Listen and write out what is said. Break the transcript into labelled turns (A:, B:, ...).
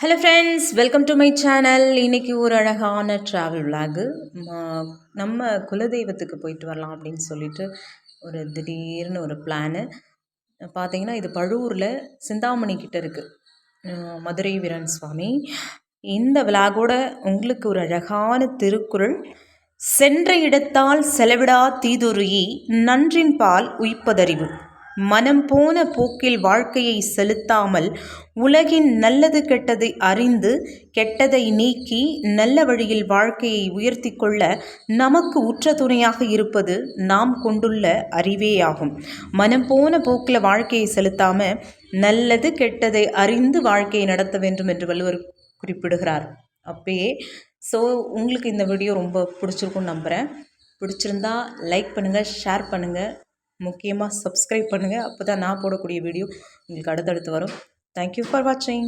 A: Hello friends welcome to my channel இன்றைக்கி ஒரு அழகான ட்ராவல் விலாகு நம்ம குலதெய்வத்துக்கு போயிட்டு வரலாம் அப்படின்னு சொல்லிட்டு ஒரு திடீர்னு ஒரு பிளானு பார்த்தீங்கன்னா இது பழுவூரில் சிந்தாமணி கிட்டே இருக்குது மதுரை வீரன் சுவாமி. இந்த விலாகோட உங்களுக்கு ஒரு அழகான திருக்குறள். சென்ற இடத்தால் செலவிடா தீதுருயி நன்றின் பால் உயிப்பதறிவு. மனம் போன போக்கில் வாழ்க்கையை செலுத்தாமல் உலகின் நல்லது கெட்டதை அறிந்து கெட்டதை நீக்கி நல்ல வழியில் வாழ்க்கையை உயர்த்தி கொள்ள நமக்கு உற்ற துணையாக இருப்பது நாம் கொண்டுள்ள அறிவேயாகும். மனம் போன போக்கில் வாழ்க்கையை செலுத்தாமல் நல்லது கெட்டதை அறிந்து வாழ்க்கையை நடத்த வேண்டும் என்று வள்ளுவர் குறிப்பிடுகிறார். அப்பயே ஸோ உங்களுக்கு இந்த வீடியோ ரொம்ப பிடிச்சிருக்கும்னு நம்புகிறேன் பிடிச்சிருந்தா லைக் பண்ணுங்கள் ஷேர் பண்ணுங்கள் முக்கியமாக சப்ஸ்கிரைப் பண்ணுங்கள் அப்போ தான் நான் போடக்கூடிய வீடியோ உங்களுக்கு அடுத்தடுத்து வரும். தேங்க்யூ ஃபார் வாட்சிங்